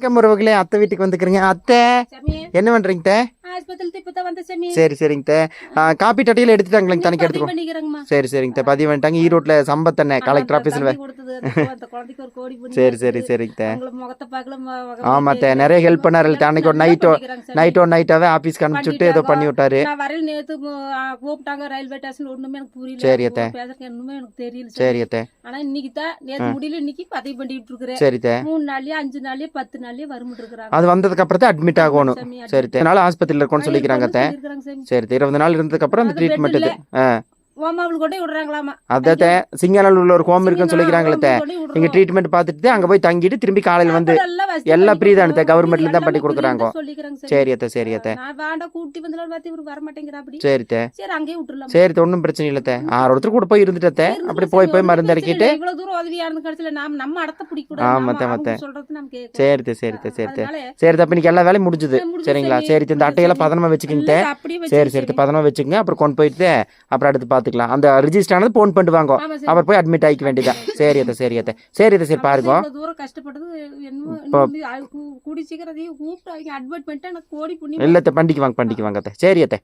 வணக்கம் உறவுகளே அத்தை வீட்டுக்கு வந்துக்கிறீங்க. அத்தை என்ன பண்றீங்க சரி சரிங்க காப்பி டட்டியில் எடுத்துட்டாங்களேங்க தனிக்கு எடுத்துக்கோ. சரி சரிங்க பதிவு பண்ணிட்டாங்க. ஈரோட்டில் சம்பத்தண்ணே கலெக்டர் ஆஃபீஸில் சரி சரி. சரிங்க ஆமா. தே, நிறைய help பண்ணாரு. அன்னைக்கு ஒரு சாமி. நைட்டோ நைட்டாவே ஆஃபீஸ்க்கு அனுப்பிச்சுட்டு ஏதோ பண்ணி விட்டாரு. சரி, அத்தை. சரி. அத்தை. ஆனா இன்னைக்கு தான் நேத்து முடியல இன்னைக்கு பதிவு பண்ணிட்டு இருக்கிறேன். சரி மூணு நாள்லயே அஞ்சு நாள்லயே பத்து இருக்கிறாங்க அது வந்ததுக்கு அப்புறம் தான் அட்மிட் ஆகணும் சரி தே அதனால ஆஸ்பத்திரியில் இருக்கணும்னு சொல்லிக்கிறாங்க. சரி இருபது நாள் இருந்ததுக்கு அப்புறம் அந்த ட்ரீட்மெண்ட் இல்ல. ஆ. அதான் தே சிங்கநல்லூர்ல ஒரு ஹோம் இருக்குன்னு சொல்லிக்கிறாங்களே நீங்க ட்ரீட்மெண்ட் பார்த்துட்டு அங்க போய் தங்கிட்டு திரும்பி காலையில வந்து எல்லாம் free தான் அத்தை. governmentல தான் பண்ணி கொடுக்குறாங்க. சரி. அத்தை சரி அத்தை வேண்டாம் கூட்டி வந்தாலும் பார்த்து இவரு வர மாட்டேங்கிறா அப்படி. சரி தே சரி அங்கேயே விட்டுறலாம். சரி ஒண்ணும் பிரச்சனை இல்லை ஆறு ஒருத்தர் கூட போய் இருந்துட்டே அப்படி போய் போய் மருந்து இறக்கிட்டு இவ்வளவு தூரம் உதவியா இருந்து கடைசியில நாம நம்ம அடத்த பிடிக்க ஆ, கூடாது மத்த, சொல்றது நம்ம கேட்கணும் சரி அப்ப இன்னைக்கு எல்லா வேலையும் முடிஞ்சுது. சரிங்களா. சரி இந்த அட்டையெல்லாம். பதனமா வச்சுக்கிங்க. சரி சரி. பதனமா வச்சுக்கங்க. அப்புறம் கொண்டு போயிட்டு அப்புறம் அடுத்து பாத்துக்கலாம் அந்த ரிஜிஸ்டர் ஆனது போன் பண்ணிட்டு வாங்க ஆமா. அப்புறம் போய் அட்மிட் ஆகிக்க வேண்டியதான் சரி அத்தை சரி. அத்தை சரி அத்தை சரி பாருங்க. இப்போ- கூடி சீக்கிரம் கூப்பிட்டு அவங்க அட்மிட் பண்ணிட்டு எனக்கு கோடி புண்ணியம் இல்லை பண்டிக்கு வாங்க பண்டிக்கு வாங்க சரி அத்தை.